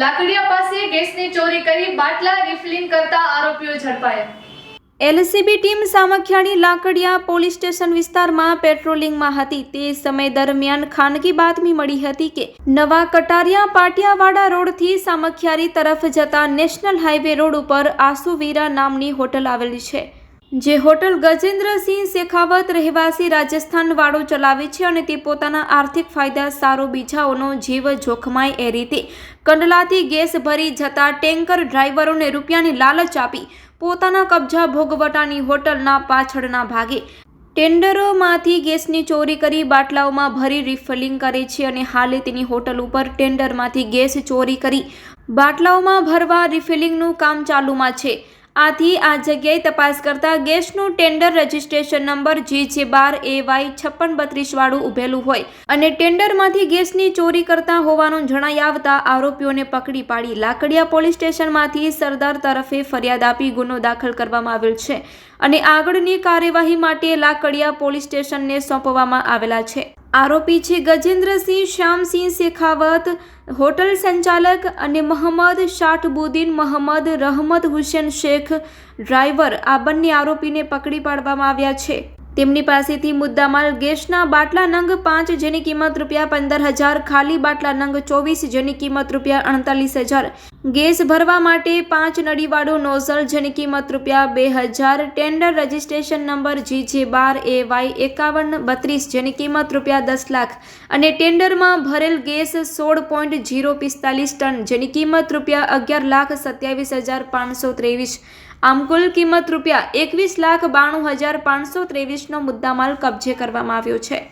લાકડિયા પાસે ગેસની ચોરી કરી બાટલા રિફિલિંગ કરતા આરોપીઓ ઝડપાયા. LCB team Samakhiyali Lakadiya police station વિસ્તારમાં પેટ્રોલિંગમાં હતી. તે સમય દરમિયાન ખાનગી બાતમી મળી હતી કે નવા કટારિયા પાટિયાવાડા રોડથી સામખિયારી તરફ જતા નેશનલ હાઈવે રોડ ઉપર આસુવીરા નામની હોટલ આવેલી છે, જે હોટલ ગજેન્દ્રસિંહ શેખાવત રહેવાસી રાજસ્થાન વાળો ચલાવે છે અને તે પોતાના આર્થિક ફાયદા સારો બીજાઓનો જીવ જોખમાય એ રીતે કંડલાથી ગેસ ભરી જતા ટેન્કર ડ્રાઈવરોને રૂપિયાની લાલચ આપી પોતાના કબજા ભોગવટાની હોટલના પાછળના ભાગે. ટેન્ડરોમાંથી ગેસની ચોરી કરી બાટલાઓમાં ભરી રિફિલિંગ કરે છે અને હાલે તેની હોટલ ઉપર ટેન્ડરમાંથી ગેસ ચોરી કરી બાટલાઓમાં ભરવા રિફિલિંગનું કામ ચાલુમાં છે. આથી આ જગ્યાએ તપાસ કરતા ગેસનું ટેન્ડર રજિસ્ટ્રેશન નંબર જી જે બાર એ વાય છપ્પન બત્રીસ વાળું ઉભેલું હોય અને ટેન્ડરમાંથી ગેસની ચોરી કરતા હોવાનું જણાઈ આવતા આરોપીઓને પકડી પાડી લાકડિયા પોલીસ સ્ટેશનમાંથી સરદાર તરફે ફરિયાદ આપી ગુનો દાખલ કરવામાં આવેલ છે. અને આગળની કાર્યવાહી માટે લાકડિયા પોલીસ સ્ટેશનને સોંપવામાં આવેલા છે. આરોપી છે ગજેન્દ્રસિંહ શ્યામસિંહ શેખાવત, હોટલ સંચાલક અને મોહમ્મદ શાઠબુદ્દીન મોહમ્મદ રહમત હુસેન શેખ, ડ્રાઈવર આ બંને આરોપીને પકડી પાડવામાં આવ્યા છે. તેમની પાસેથી મુદ્દામાલ ગેસના બાટલા નંગ પાંચ જેની કિંમત રૂપિયા પંદર હજાર, ખાલી બાટલા નંગ ચોવીસ જેની કિંમત રૂપિયા અડતાલીસ હજાર ગેસ ભરવા માટે પાંચ નળીવાળો નોઝલ, જેની કિંમત રૂપિયા બે હજાર, ટેન્ડર રજિસ્ટ્રેશન નંબર જી જે બાર એ વાય એકાવન બત્રીસ, જેની કિંમત રૂપિયા દસ લાખ અને ટેન્ડરમાં ભરેલ ગેસ સોળ પોઈન્ટ જીરો પિસ્તાલીસ ટન, જેની કિંમત રૂપિયા અગિયાર લાખ સત્યાવીસ હજાર પાંચસો ત્રેવીસ. આમ કુલ કિંમત રૂપિયા એકવીસ લાખ બાણું હજાર પાંચસો ત્રેવીસનો મુદ્દામાલ કબજે કરવામાં આવ્યો છે.